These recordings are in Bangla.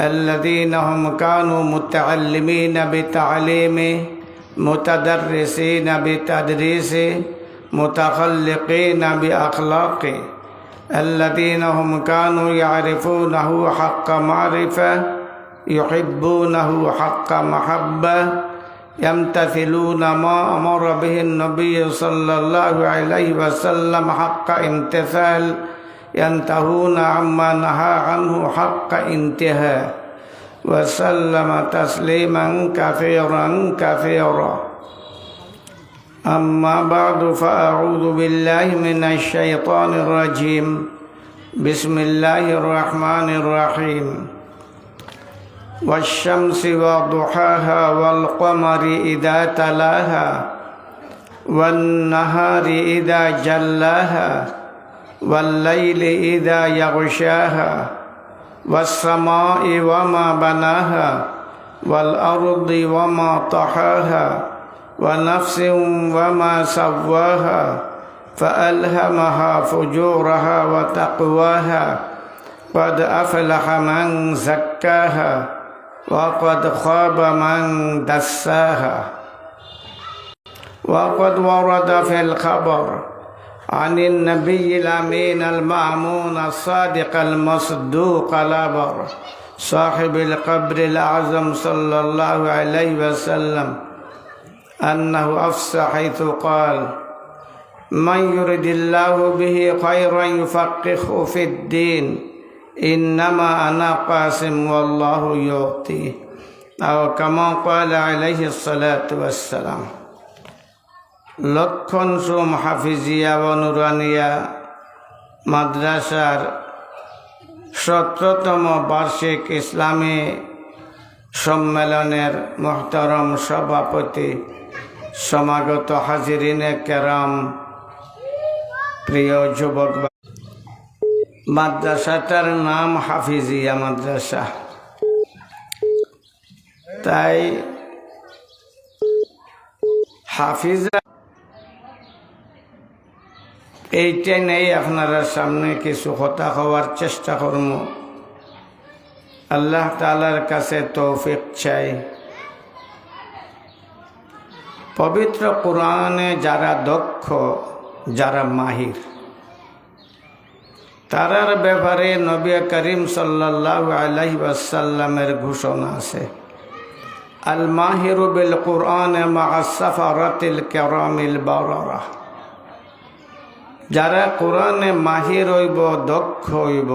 الذين هم كانوا متعلمين بتعليمه متدرسين بتدريسه متخلقين بأخلاقه الذين هم كانوا يعرفونه حق معرفة يحبونه حق محبة يمتثلون ما أمر به النبي صلى الله عليه وسلم حق امتثال. ينتهون عما نهى عنه حق انتهاء وسلم تسليما كثيرا كثيرا. أما بعد فأعوذ بالله من الشيطان الرجيم. بسم الله الرحمن الرحيم. والشمس وضحاها والقمر إذا تلاها والنهار إذا جلاها. والليل إذا يغشاها والسماء وما بناها والأرض وما طحاها ونفس وما سواها فألهمها فجورها وتقواها قد أفلح من زكاها وقد خاب من دساها. وقد ورد في الخبر عن النبي الأمين المأمون الصادق المصدوق الأبر صاحب القبر الأعظم صلى الله عليه وسلم أنه أفسى حيث قال من يرد الله به خيرا يفقهه في الدين إنما أنا قاسم والله يعطيه أو كما قال عليه الصلاة والسلام লক্ষণ সুম হাফিজিয়া বনুরানিয়া মাদ্রাসার সতেরোতম বার্ষিক ইসলামী সম্মেলনের মহতরম সভাপতি সমাগত হাজিরিনে কেরাম। প্রিয় যুবক মাদ্রাসাটার নাম হাফিজিয়া মাদ্রাসা। তাই হাফিজা এইটা নেই আপনারা সামনে কিছু হতা হওয়ার চেষ্টা করম আল্লাহ তালার কাছে তৌফিক চাই। পবিত্র কোরআনে যারা দক্ষ, যারা মাহির, তারার ব্যাপারে নবী করিম সাল্লাহ আলহি আসাল্লামের ঘোষণা আছে। আল মাহিরু বিল কোরআন মা সাফারাতিল কেরামিল বারারা। যারা কোরআনে মাহির হইব দক্ষ হইব,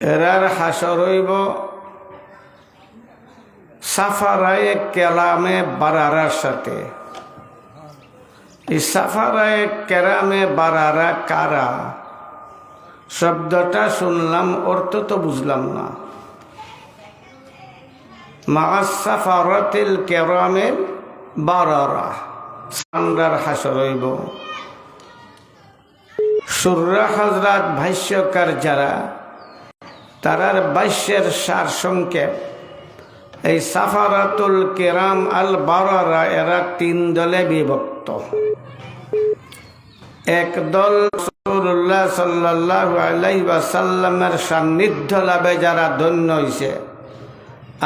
এরার হাসর হইব, সাফারায় কেলামে বারারার সাথে। এই সাফারায় কেরামে বারারা কারা? শব্দটা শুনলাম, অর্থ তো বুঝলাম না। মা সাফারাতিল কেরামে বারারা। সান্ডার হাসর হইব। সুর্রা হজরাত ভাষ্যকার যারা, তারার বাইশের সার সংক্ষেপ। এই সাফারাতুল কেরাম আল বারারা, এরা তিন দলে বিভক্ত। এক দল রসুল্লাহ সাল্লাহ আলাই সাল্লামের সান্নিধ্য লাভে যারা ধন্য হয়েছে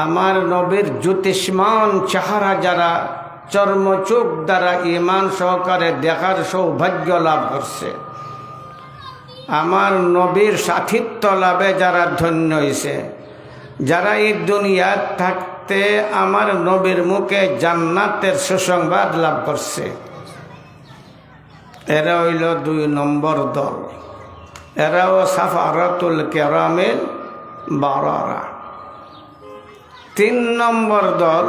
আমার নবীর জ্যোতিষ্মান চাহারা যারা চর্মচোখ দ্বারা ইমান সহকারে দেখার সৌভাগ্য লাভ করছে। আমার নবীর সাথিত্ব লাভে যারা ধন্য হয়েছে যারা এই দুনিয়ার থাকতে আমার নবীর মুখে জান্নাতের সুসংবাদ লাভ করছে। এরা হইল দুই নম্বর দল। এরাও সাফারাতুল কেরামের বারারা। তিন নম্বর দল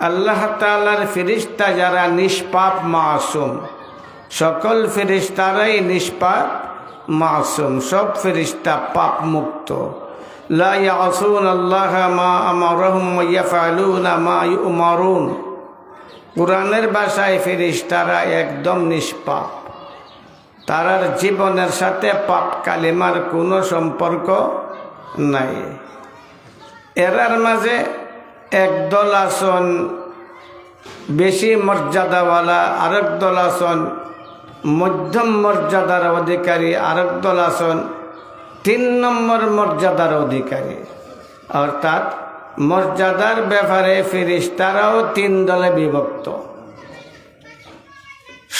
আল্লাহ তালার ফিরিস্তা যারা নিষ্পাপ মাসুম, সকল ফিরিস্তারাই নিষ্পাপ মাসুম, সব ফিরিস্তা পাপ মুক্ত। লা ইয়াসুন আল্লাহ মা আমারহুম ইয়াফআলুনা মা ইউমারুন। কোরআনের ভাষায় ফিরিস্তারা একদম নিষ্পাপ। তারার জীবনের সাথে পাপ কালিমার কোনো সম্পর্ক নাই। এরার মাঝে একদল আসন, বেশি মর্যাদাওয়ালা আরেক দল আসন, মধ্যম মর্যাদার অধিকারী আরেক দল আসন, তিন নম্বর মর্যাদার অধিকারী। অর্থাৎ মর্যাদার ব্যাপারে ফিরিস্তারাও তিন দলে বিভক্ত।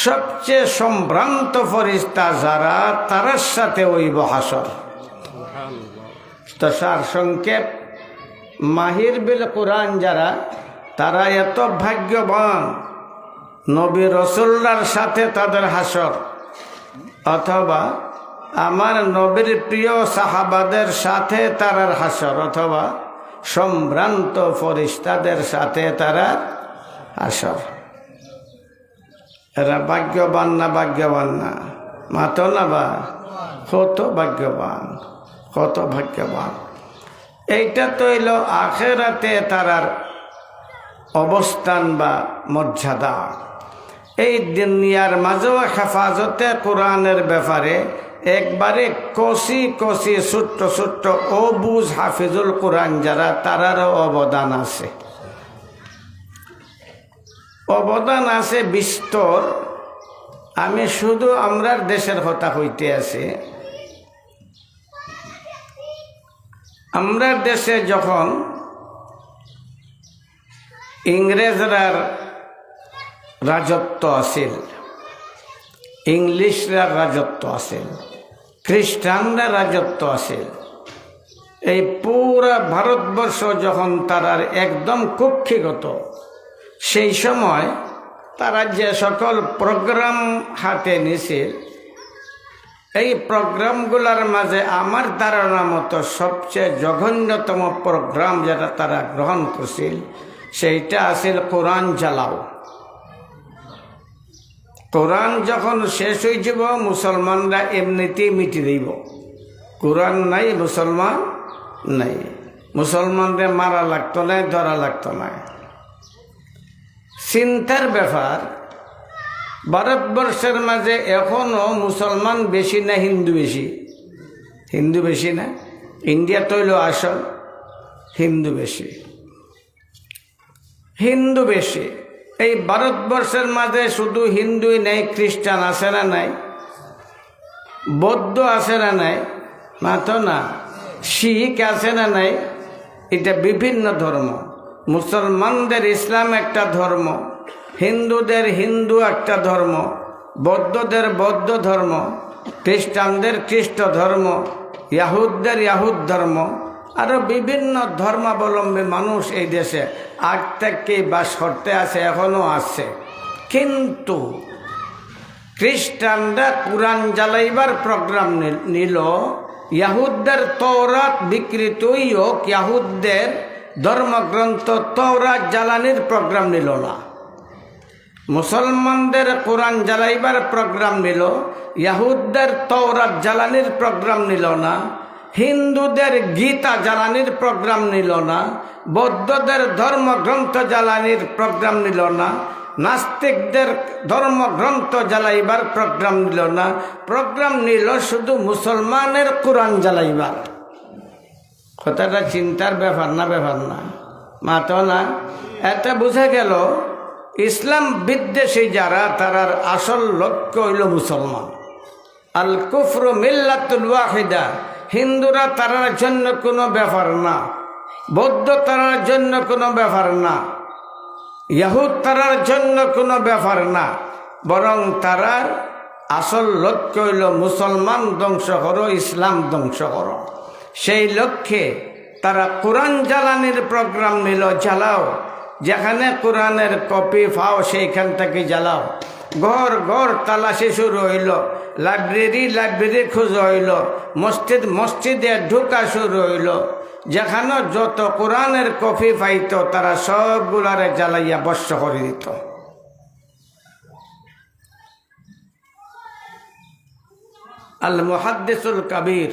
সবচেয়ে সম্ভ্রান্ত ফরিস্তা যারা, তারার সাথে ওই হাসর তো সার সংক্ষেপ মাহির বিল কোরআন যারা, তারা এত ভাগ্যবান। নবী রসুল্লার সাথে তাদের হাসর। অথবা আমার নবীর প্রিয় সাহাবাদের সাথে তারার হাসর, অথবা সম্ভ্রান্ত ফরিস্তাদের সাথে তারার হাসর। এরা ভাগ্যবান না ভাগ্যবান না? মাতো না বা? কত ভাগ্যবান কত ভাগ্যবান। এইটা তো এল আখেরাতে তারার অবস্থান বা মর্যাদা। এই দুনিয়ার মাঝেও হেফাজতে কোরআনের ব্যাপারে একবারে কষি কষি ছোট্ট ছোট্ট অবুজ হাফিজুল কোরআন যারা, তারারও অবদান আছে। অবদান আছে বিস্তর। আমি শুধু আমরার দেশের কথা হইতে আছি। আমরার দেশে যখন ইংরেজরার রাজত্ব আছিল, ইংলিশরা রাজত্ব আছিল, খ্রিস্টানরা রাজত্ব আছিল, এই পুরা ভারতবর্ষ যখন তারার একদম কক্ষিগত, সেই সময় তারা যে সকল প্রোগ্রাম হাতে নিছিল এই প্রোগ্রামগুলোর মাঝে আমার ধারণা মতো সবচেয়ে জঘন্যতম প্রোগ্রাম যেটা তারা গ্রহণ করছিল, সেইটা আছিল কোরআন জ্বালাও কোরআন যখন শেষ হয়ে যাব, মুসলমানরা এমনিতেই মিটি দিব। কোরআন নাই, মুসলমান নাই। মুসলমানদের মারা লাগতো না ধরা লাগতো না চিন্তার ব্যাপার ভারতবর্ষের মাঝে এখনও মুসলমান বেশি না, হিন্দু বেশি। হিন্দু বেশি না ইন্ডিয়া তৈল আসল, হিন্দু বেশি। হিন্দু বেশি। এই ভারতবর্ষের মাঝে শুধু হিন্দুই নেই, খ্রিস্টান আছে না নাই, বৌদ্ধ আছে না নাই মাতো না, শিখ আছে না নাই, এটা বিভিন্ন ধর্ম। মুসলমানদের ইসলাম একটা ধর্ম। হিন্দুদের হিন্দু একটা ধর্ম, বৌদ্ধদের বৌদ্ধ ধর্ম, খ্রিস্টানদের খ্রিস্ট ধর্ম, ইয়াহুদদের ইয়াহুদ ধর্ম আরও বিভিন্ন ধর্মাবলম্বী মানুষ এই দেশে আগ থেকেই বাস করতে আছে এখনও আছে কিন্তু খ্রিস্টানরা কোরআন জ্বালাইবার প্রোগ্রাম নিল, ইয়াহুদদের তৌরাত বিকৃতই হোক, ইয়াহুদদের ধর্মগ্রন্থ তৌরাত জ্বালানির প্রোগ্রাম নিল না। মুসলমানদের কোরআন জ্বালাইবার প্রোগ্রাম নিল, ইয়াহুদদের তৌরাত জ্বালানির প্রোগ্রাম নিল না, হিন্দুদের গীতা জ্বালানির প্রোগ্রাম নিল না, বৌদ্ধদের ধর্মগ্রন্থ জ্বালানির প্রোগ্রাম নিল না, নাস্তিকদের ধর্মগ্রন্থ জ্বালাইবার প্রোগ্রাম নিল না, প্রোগ্রাম নিল শুধু মুসলমানের কোরআন জ্বালাইবার। কথাটা চিন্তার ব্যাপার না ব্যাপার না। মাতো না, এটা বুঝে গেল ইসলাম বিদ্বেষী যারা, তারার আসল লক্ষ্য হইল মুসলমান। আল কুফর মিল্লাতুল ওয়াহিদা, হিন্দুরা তারার জন্য কোনো ব্যাপার না, বৌদ্ধ তারার জন্য কোনো ব্যাপার না, ইয়াহুদ তারার জন্য কোনো ব্যাপার না, বরং তারার আসল লক্ষ্য হইল মুসলমান ধ্বংস করো ইসলাম ধ্বংস করো সেই লক্ষ্যে তারা কোরআন জ্বালানির প্রোগ্রাম নিল, জ্বালাও। যেখানে কোরআনের কপি ফাও সেইখান থেকে জ্বালাও। ঘর ঘর তালাশি শুরু হইল। লাইব্রেরি লাইব্রেরি খোঁজ হইল। মসজিদ, মসজিদে ঢুকা শুরু হইল। যেখানে যত কোরআনের কপি পাইত, তারা সবগুলারে জ্বালাইয়া বর্ষ করে দিত। আল মুহাদ্দিসুল কাবির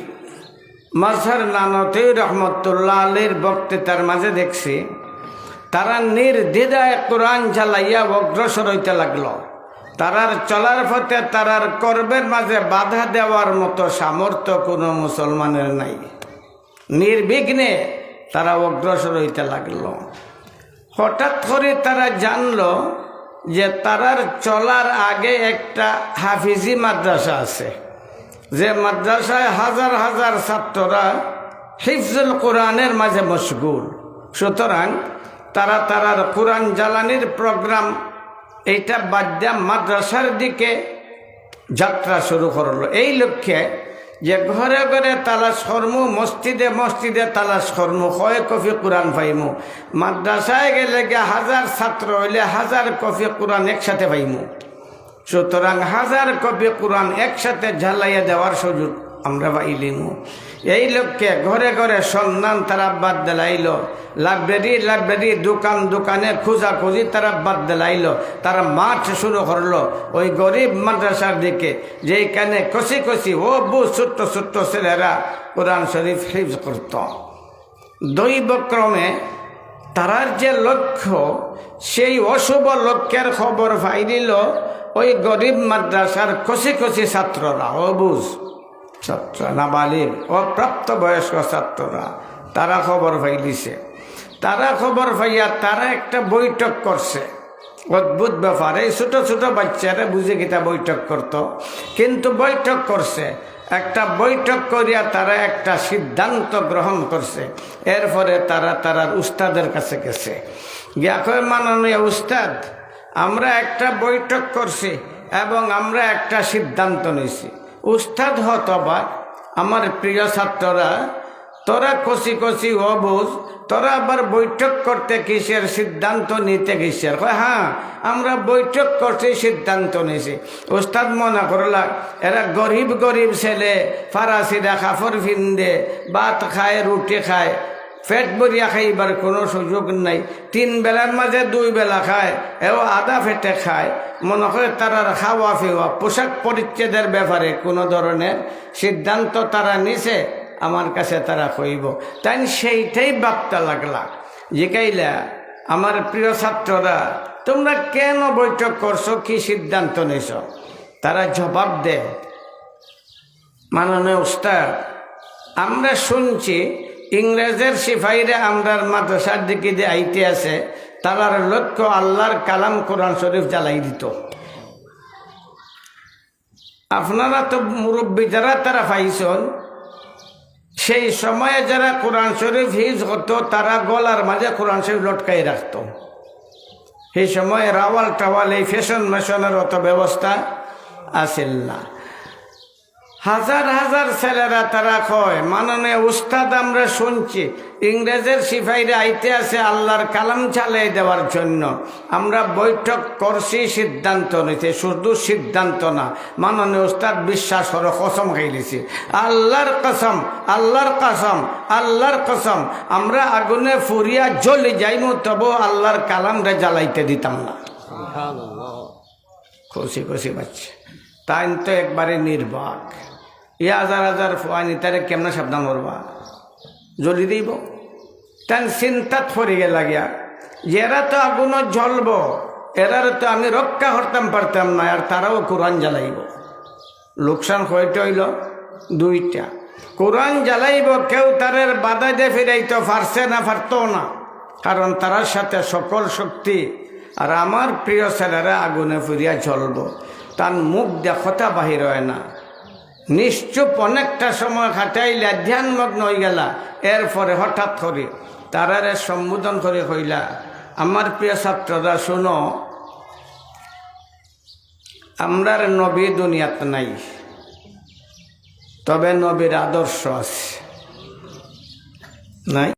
মাজহার নানতে রহমতুল্লাহ আলীর বক্তৃতার মাঝে দেখছি তারা নির্দ্বিধায় কোরআন জ্বালাইয়া অগ্রসর হইতে লাগল। তারার চলার পথে তারার কর্মের মাঝে বাধা দেওয়ার মতো সামর্থ্য কোনো মুসলমানের নাই। নির্বিঘ্নে তারা অগ্রসর হইতে লাগল। হঠাৎ করে তারা জানলো যে তারার চলার আগে একটা হাফিজি মাদ্রাসা আছে, যে মাদ্রাসায় হাজার হাজার ছাত্ররা হিফজুল কোরআনের মাঝে মশগুল। সুতরাং তারা তারার কোরআন জ্বালানির প্রোগ্রাম, এইটা বাদ দিয়া মাদ্রাসার দিকে যাত্রা শুরু করল। এই লক্ষ্যে যে ঘরে ঘরে তালাশ কর্মু, মসজিদে মসজিদে তালাশ কর্মু, কয় কফি কোরআন পাইমু। মাদ্রাসায় গেলে গিয়ে হাজার ছাত্র হইলে হাজার কফি কোরআন একসাথে পাইমু। সুতরাং হাজার কপি কোরআন একসাথে ঝালাইয়া দেওয়ার সুযোগ আমরা পাইলিমু। এই লক্ষ্যে ঘরে ঘরে সন্ধান তারা বাদ দিলাইল। লাইব্রেরি লাইব্রেরি, দোকান, দোকানে খোঁজাখুঁজি তারা বাদ দিলাইল। তারা মাঠ শুরু করল ওই গরিব মাদ্রাসার দিকে, যেইখানে কষি কষি ও বু ছোট্ট ছোট্ট ছেলেরা কোরআন শরীফ হিফজ করত। দৈবক্রমে তারার যে লক্ষ্য, সেই অশুভ লক্ষ্যের খবর ফাইলিল ওই গরিব মাদ্রাসার কষি কষি ছাত্ররা। অবুজ ছাত্র নাবালিগ অপ্রাপ্ত বয়স্ক ছাত্ররা, তারা খবর পাইলিছে তারা খবর পাইয়া তারা একটা বৈঠক করছে। অদ্ভুত ব্যাপার, এই ছোটো ছোটো বাচ্চারা বুঝে গীতা বৈঠক করত। কিন্তু বৈঠক করছে, একটা বৈঠক করিয়া তারা একটা সিদ্ধান্ত গ্রহণ করছে। এরপরে তারা তারার উস্তাদের কাছে গেছে। গিয়াকয় মাননীয় উস্তাদ, আমরা একটা বৈঠক করছি এবং আমরা একটা সিদ্ধান্ত নিয়েছি উস্তাদ হতবা আমার প্রিয় ছাত্ররা, তোরা কষি কষি অবুঝ তোরা আবার বৈঠক করতে কিসের সিদ্ধান্ত নিতে কিসের? হ্যাঁ আমরা বৈঠক করছি, সিদ্ধান্ত নিছি। ওস্তাদ মনে করলা, এরা গরিব গরিব ছেলে, ফারাসিরা কাপড় ফিন্দে, ভাত খায়, রুটি খায়। পেট ভরিয়া খাইবার কোনো সুযোগ নাই। তিন বেলার মাঝে দুই বেলা খায়, এও আধা ফেটে খায়। মনে করে তারার খাওয়া ফেওয়া, পোশাক পরিচ্ছেদের ব্যাপারে কোনো ধরনের সিদ্ধান্ত তারা নিছে, আমার কাছে তারা কইব। তাই সেইটাই বার্তা লাগলা। জিকাইলা আমার প্রিয় ছাত্ররা, তোমরা কেন বৈঠক করছ, কি সিদ্ধান্ত নিছ? তারা জবাব দেয়, মাননীয় উস্তাদ, আমরা শুনছি ইংরেজের সিপাহীরা আমরার মাদ্রাসার দিকে যে আইতে আছে তার লক্ষ্য আল্লাহর কালাম কোরআন শরীফ জ্বালাই দিত। আপনারা তো মুরব্বী যারা তারা পাইছেন, সেই সময়ে যারা কোরআন শরীফ হিজ হতো তারা গলার মাঝে কোরআন শরীফ লটকাই রাখত। সেই সময় রাওয়াল টাওয়াল এই ফ্যাশন মেশনের অত ব্যবস্থা আসিল না। হাজার হাজার ছেলেরা তারা কয় মাননীয় উস্তাদ আমরা শুনছি। ইংরেজের সিপাহীরা আইতে আছে আল্লাহর কালাম চালিয়ে দেওয়ার জন্য। আমরা বৈঠক করছি সিদ্ধান্ত নিতে। শুধু সিদ্ধান্ত না মাননীয় উস্তাদ বিশ্বাস হলো কসম খাইলিছি আল্লাহর কসম আল্লাহর কসম আল্লাহর কসম। আমরা আগুনে ফুরিয়া জ্বলে যাইমু তবু আল্লাহর কালামটা জ্বালাইতে দিতাম না। খুশি খুশি পাচ্ছে তাই তো একবারে নির্বাক। এ হাজার হাজার ফুয়ানি, তারে কেমন সাবধান করবা? জ্বলি দিব তাই চিন্তাত পড়ে গেল গিয়া। এরা তো আগুন জ্বলব, এরার তো আমি রক্ষা করতাম পারতাম না, আর তারাও কোরআন জ্বালাইব। লোকসান হইতে হইল দুইটা। কোরআন জ্বালাইব, কেউ তারের বাধা দিয়ে ফিরাইতে পারছে না পারতো না। কারণ তারার সাথে সকল শক্তি, আর আমার প্রিয় ছেলেরা আগুনে ফিরিয়া জ্বলব। তার মুখ দেখতা বাহির হয় না। নিশ্চুপ অনেকটা সময় খাটাইলা ধ্যানমগ্ন হয়ে গেলা। এরপরে হঠাৎ করে তারারে সম্বোধন করে কইলা, আমার প্রিয় ছাত্ররা, শোনো, আমরার নবী দুনিয়াত নাই, তবে নবীর আদর্শ আছে। নাই?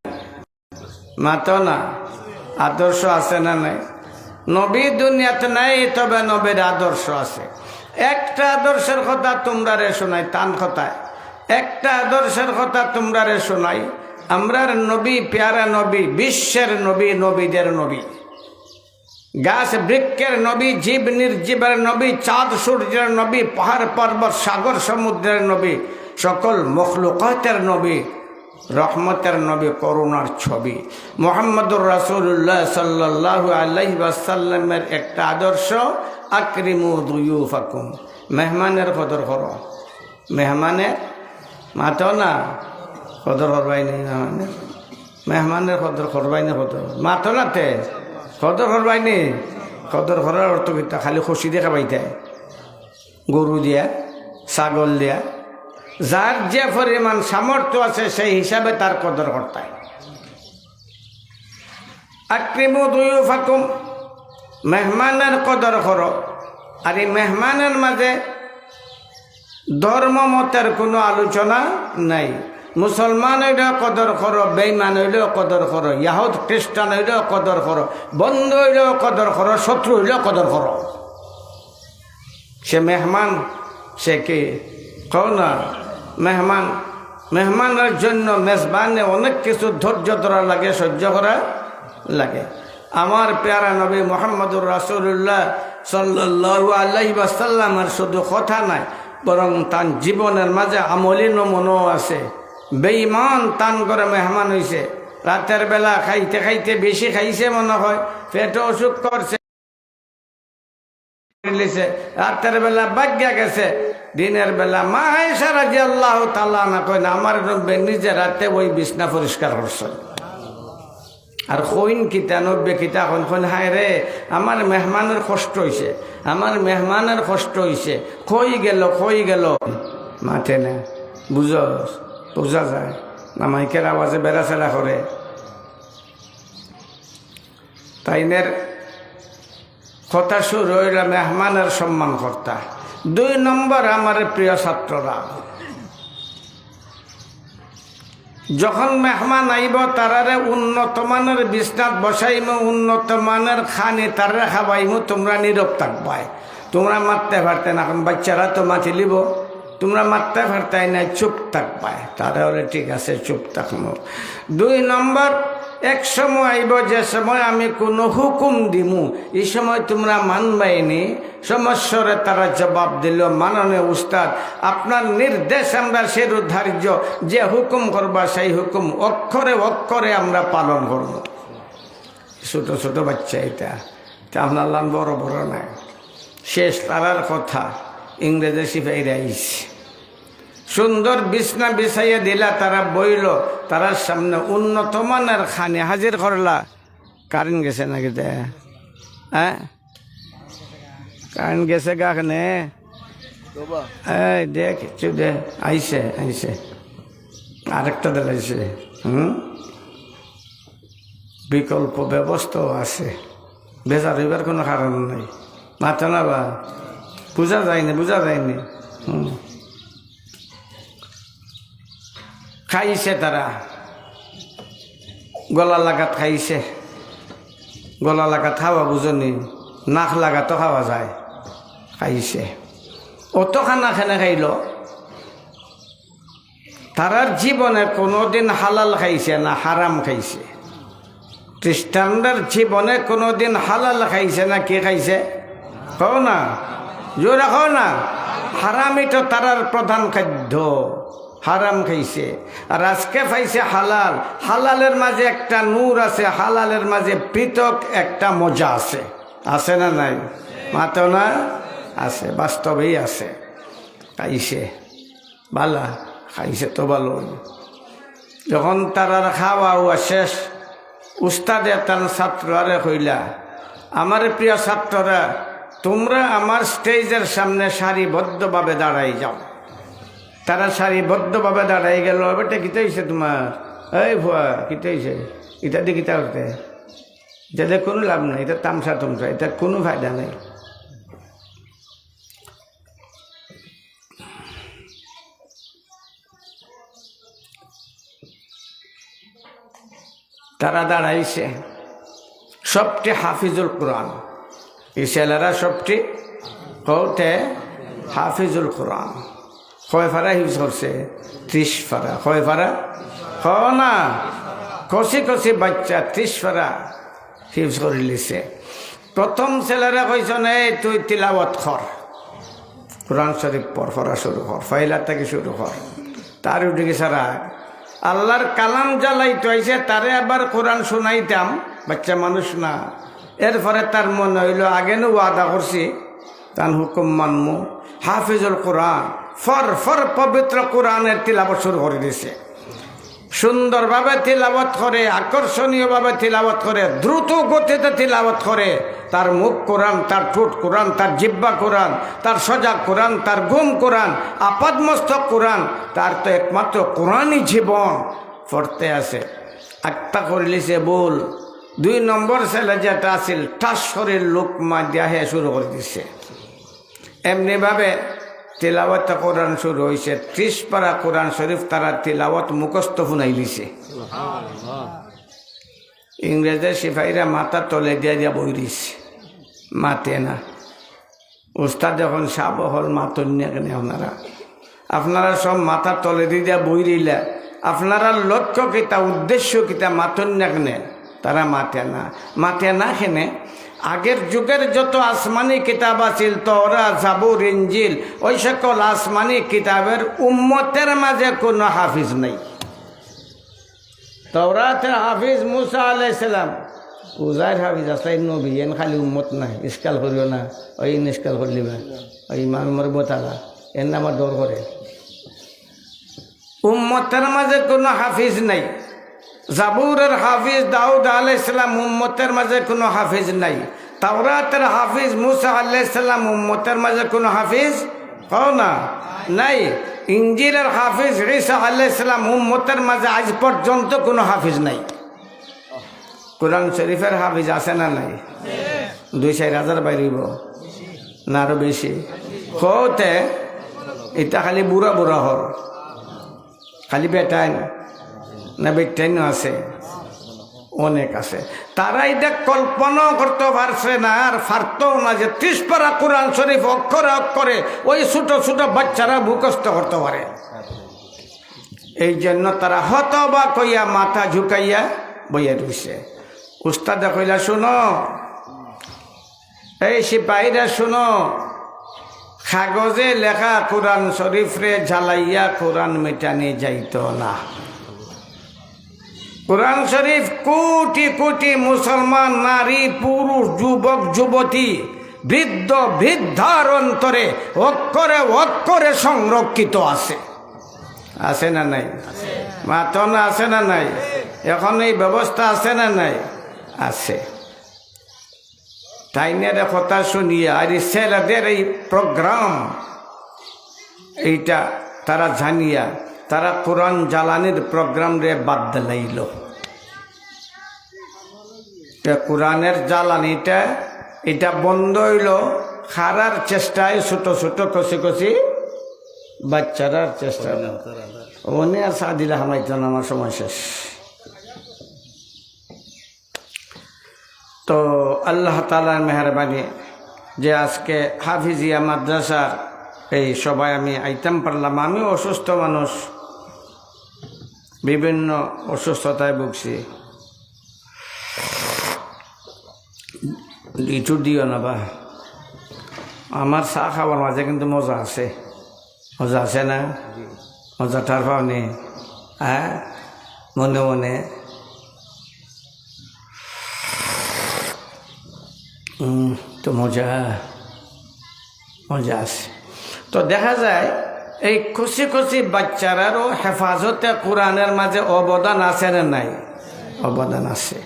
মাতো না, আদর্শ আছে না নাই? নবী দুনিয়াতে নাই, তবে নবীর আদর্শ আছে। একটা আদর্শের কথা তোমরা রে শোনাই তান কথায়। একটা আদর্শের কথা তোমরা রে শোনাই, আমরার নবী, পেয়ারা নবী, বিশ্বের নবী, নবীদের নবী। গাছ, বৃক্ষের নবী, জীব, নির্জীবের নবী, চাঁদ, সূর্যের নবী, পাহাড়, পর্বত, সাগর, সমুদ্রের নবী, সকল মখলুকাতের নবী, রহমতের নবী, করুণার ছবি। মোহাম্মদুর রাসুল্লাহ সাল্লাহ আল্লাহ ওয়াসাল্লামের একটা আদর্শ আকরিমু দুয়ুফাকুম। মেহমানের কদর করো। মেহমানের মাতো না, কদর করবাই নেই মেহমানের মেহমানের কদর করবাই না কদর। মাতো না তে, কদর করবাই নেই কদর করার অর্থ কিতা খালি খুশি দিয়ে খাবাইতে গরু দিয়া, ছাগল দিয়া। যার যে পরিমাণ সামর্থ্য আছে, সেই হিসাবে তার কদর করতায়। আক্রিমু দুয়ু ফাকুম মেহমানের কদর করো। আর এই মেহমানের মাঝে ধর্ম মতের কোনো আলোচনা নাই। মুসলমান হইলেও কদর করো বেইমান হইলেও কদর করো, ইয়াহুদ খ্রিস্টান হইলেও কদর করো, বন্ধু হইলেও কদর করো, শত্রু হইলেও কদর করো। সে মেহমান, সে কি? কও না। মেহমান, মেহমানের জন্য মেজবানে অনেক কিছু ধৈর্য ধরা লাগে, সহ্য করা লাগে। আমার পেয়ারা নবী মোহাম্মদুর রাসুল্লাহ সাল্লাহ আল্লাহি বাসাল্লামের শুধু কথা নাই, বরং তার জীবনের মাঝে আমলি নমনও আছে। বেঈমান তান করে মেহমান হইছে। রাতের বেলা খাইতে খাইতে বেশি খাইছে মনে হয় পেটে অসুখ করছে। রাতের বেলা বাগ্যা গেছে। দিনের বেলা মা সারা যে আল্লাহ তাল্লাহ না কয় না আমার নিজে রাতে ওই বিছনা পরিষ্কার করছে। আর কইন কিতা নব্বে কিতা কইন কইন হায় রে, আমার মেহমানের কষ্ট হইছে, আমার মেহমানের কষ্ট হইছে কই গেল কই গেল। মাঠে না, বুঝ, বোঝা যায়, না মাইকের আওয়াজে বেড়াচেরা করে। তাইনের কথা শুরু হইল মেহমানের সম্মান কর্তা দুই নম্বর আমার প্রিয় ছাত্ররা। যখন মেহমান আইব, তারারে উন্নত মানের বিছনাত বসাইম, উন্নত মানের খানি তারা খাবাইমু তোমরা নীরব থাকবাই। তোমরা মারতে পারতে না, এখন বাচ্চারা তো মাছি লিব। তোমরা মারতে ফারতে না, চুপ থাকবাই। তারা ঠিক আছে, চুপ থাকব দুই নম্বর এক সময় আইব, যে সময় আমি কোনো হুকুম দিমু। এই সময় তোমরা মানবাইনি। সমস্যরে তারা জবাব দিল মাননীয় উস্তাদ, আপনার নির্দেশ আমরা সের ধার্য যে হুকুম করবা, সেই হুকুম অক্ষরে অক্ষরে আমরা পালন করব। ছোট ছোট বাচ্চা এটা। তা আপনার বড় বড় নাই। শেষ তারার কথা ইংরেজি শিফাইরা আইছে। সুন্দর বিছনা বিছাইয়া দিলা, তারা বইল, তারার সামনে উন্নত মানের খানে হাজির করলা। কারেন্ট গেছে নাকি দে হ্যাঁ? কারেন্ট গেছে গাখানে এই দে কিছু দে আইসে আইসে আরেকটা দিলাইছে হুম? বিকল্প ব্যবস্থাও আছে। বেজার হইবার কোনো কারণ নাই। মাথা না বা বোঝা যায়নি বোঝা যায়নি। হুম। খাইছে তারা। গলা লাগাত খাইছে। গলা লাগাত খাওয়া বুঝনি নাক লাগাতো খাওয়া যায়। খাইছে। অত খানা খানে খাইল। তারার জীবনে কোনোদিন হালাল খাইছে না হারাম খাইছে। খ্রিস্টানদের জীবনে কোনোদিন হালাল খাইছে না কি খাইছে? কও না? জোরে কও না? হারামই তো তারার প্রধান খাদ্য। হারাম খাইছে। আর আজকে পাইছে হালাল। হালালের মাঝে একটা নূর আছে, হালালের মাঝে পৃথক একটা মজা আছে। আছে না নাই? মাতো না? আছে, বাস্তবেই আছে। খাইছে। বালা, খাইছে তো ভালো। যখন তারার খাওয়া ওয়া শেষ, উস্তাদে তার ছাত্ররে কইলা, আমার প্রিয় ছাত্ররা, তোমরা আমার স্টেজের সামনে সারিবদ্ধভাবে দাঁড়াই যাও। তারা সারিবদ্ধভাবে দাঁড়াই গেল বেটা কিতে হয়েছে তোমার? এই ভুয়া কিতে হয়েছে এটা দিয়ে কিতা করতে এটাতে কোনো লাভ নাই, এটা তামসা তুমসা, এটা কোনো ফায়দা নেই। তারা দাঁড়াইছে। সবটি হাফিজুল কোরআন। এই ছেলেরা সবটি কৌতে হাফিজুল কোরআন। কয় ফারা হিউজ করছে, ত্রিশ ফারা কয় ফারা হ না। কষি কষি বাচ্চা ত্রিশ ফারা হিউজ করে লিছে। প্রথম ছেলেরা কইছেন এই তুই তিলাবত কর। কোরআন শরীফ পর পড়া শুরু কর ফাইলার থেকে শুরু কর। তার উঠে সারা আল্লাহর কালাম জ্বালাই আইছে তারে আবার কোরআন শোনাইতাম। বাচ্চা মানুষ না। এরপরে তার মনে হইল আগেনও ওয়াদা করছি তার হুকুম মানমু। হাফিজুল কোরআন। ফর ফর পবিত্র কোরআনের তিলাবত শুরু করে দিছে সুন্দরভাবে তিলাবত করে, আকর্ষণীয়ভাবে তিলাবত করে, দ্রুত গতিতে তিলাবত করে। তার মুখ কোরআন, তার ঠোঁট কোরআন, তার জিব্বা কোরআন, তার সজা কোরআন, তার গুম কোরআন, আপাদমস্তক কোরআন, তার তো একমাত্র কোরআনই জীবন পড়তে আছে। আত্মা করলিছে বল দুই নম্বর ছেলে যেটা আছিল, ঠাস শরীর লোক মা দিয়াহে শুরু করে দিছে। এমনিভাবে তিলাওয়াত কোরআন শুরু হয়েছে ত্রিশ পারা কোরআন শরীফ তারা তিলাওয়াত মুখস্থ শুনাই দিছে। ইংরেজের সিপাহীরা মাথা তলে দিয়া দিয়া বই দিছে। মাতে না। উস্তাদ যখন সাব হল মাতন কেন আপনারা? আপনারা সব মাথা তলে দিয়ে দিয়া বই দিলা। আপনারা লক্ষ্য কিতা, উদ্দেশ্য কিতা মাতন কেনে? তারা মাতে না। মাতে না খেনে আগের যুগের যত আসমানি কিতাব আছিল তোরা জাবুর ইঞ্জিল ওই সকল আসমানি কিতাবের উম্মতের মাঝে কোনো হাফিজ নেই। তওরাতের হাফিজ মুসা আলাইসালাম উজাইর হাফিজ আছে নবী, এন খালি উম্মত নাই ইস্কাল করিও না, ওই নিষ্কাল করলিবা ওই ইমাম মরবতালা এর নামার দৌড় করে। উম্মতের মাঝে কোনো হাফিজ নাই। জাবুরের হাফিজ দাউদ আলাইসালাম উম্মতের মাঝে কোনো হাফিজ নাই। তাওরাতের হাফিজ মুসা আলাইসাল্লাম উম্মতের মাঝে কোনো হাফিজ হও না? নাই। ইঞ্জিলের হাফিজ রিসা আলাইসাল্লাম উম্মতের মাঝে আজ পর্যন্ত কোনো হাফিজ নাই। কোরআন শরীফের হাফিজ আছে না নাই? দুই চার হাজার বাইরিব না আরও বেশি। কতে এটা খালি বুড়া বুড়া হর। খালি বেটাইন। না বেটাইনও আছে? অনেক আছে। তারা এটা কল্পনাও করতে পারছে না, আর পারতেও না যে ত্রিশ কোরআন শরীফ অক্ষরে অক্ষরে ওই ছোট ছোট বাচ্চারা মুখস্থ করতে পারে। এই জন্য তারা হত বা কইয়া মাথা ঝুঁকাইয়া বইয়া রইছে উস্তাদে কইলা, শুনো, এই সিপাহীরা শুনো, কাগজে লেখা কোরআন শরীফরে ঝালাইয়া কোরআন মেটানি যাইত না। কোরআন শরীফ কোটি কোটি মুসলমান, নারী, পুরুষ, যুবক, যুবতী, বৃদ্ধ, বৃদ্ধার অন্তরে অক্ষরে অক্ষরে সংরক্ষিত আছে। আছে না নাই? মাতন আছে না নাই? এখন এই ব্যবস্থা আছে না নাই? আছে। তাইনের কথা শুনিয়া আর ছেলেদের এই প্রোগ্রাম, এইটা তারা জানিয়া তারা কোরআন জ্বালানির প্রোগ্রাম রে বাদ দিলাইল। কোরআনের জ্বালানিটা, এটা বন্ধ হইল খারার চেষ্টায় ছোট ছোট কষি কষি বাচ্চারার চেষ্টা। মনে আর আমার সময় শেষ। তো আল্লাহ তালার মেহরবানি যে আজকে হাফিজিয়া মাদ্রাসার এই সবাই আমি আইতাম পারলাম আমি অসুস্থ মানুষ। বিভিন্ন অসুস্থতায় ভুগছি। ইটু দিও না বা। আমার চা খাওয়ার মাঝে কিন্তু মজা আছে। মজা আছে না? মজা টার পাওনি হ্যাঁ মনে মনে। তো মজা। মজা আছে। তো দেখা যায় এই খুশি খুশি বাচ্চারারও হেফাজতে কোরআনের মাঝে অবদান আছে না নাই? অবদান আছে।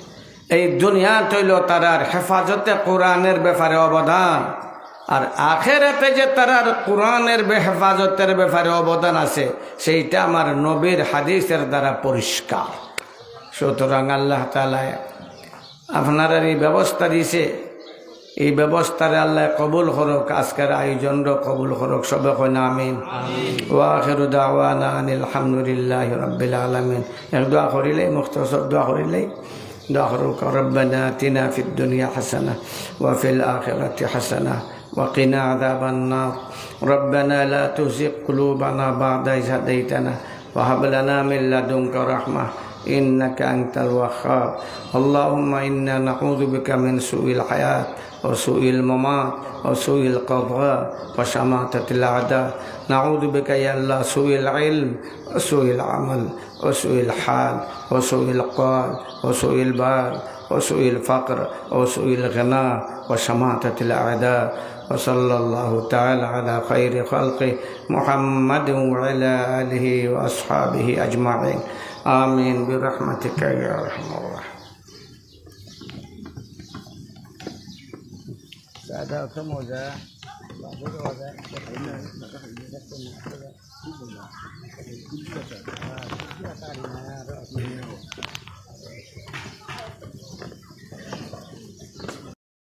এই দুনিয়া তৈল তারার হেফাজতে কোরআনের ব্যাপারে অবদান। আর আখেরাতে যে তারার কোরআনের হেফাজতের ব্যাপারে অবদান আছে, সেইটা আমার নবীর হাদিসের দ্বারা পরিষ্কার। সুতরাং আল্লাহ তালায় আপনারা এই ব্যবস্থা দিছে এই ব্যবস্থারে আল্লাহ কবুল করক আজকের আয়োজন কবুল করক সবে কইনা আমিন ওয়াখিরু দাওয়ানা আনিল হামদুলিল্লাহ রাব্বিল আলামিন এক দোয়া করিলে মুখতসর দোয়া করিলে দোয়া করুক রব্বানা আতিনা ফিদ দুনিয়া হাসানা ওয়া ফিল আখিরাতি হাসানা وقنا عذاب النار ربنا لا تزغ قلوبنا بعد إذ هديتنا وهب لنا من لدنك رحمة إنك أنت الوهاب. اللهم إنا نعوذ بك من سوء الحياة وسوء الممات وسوء القضاء وشماتة الأعداء. نعوذ بك يا الله سوء العلم وسوء العمل وسوء الحال وسوء القال وسوء البال وسوء الفقر وسوء الغنى وشماتة الأعداء. وصلى الله تعالى على خير خلقه محمد وعلى آله وأصحابه أجمعين. Amin birahmatika ya rahmatullah. ada kamu ada. ada.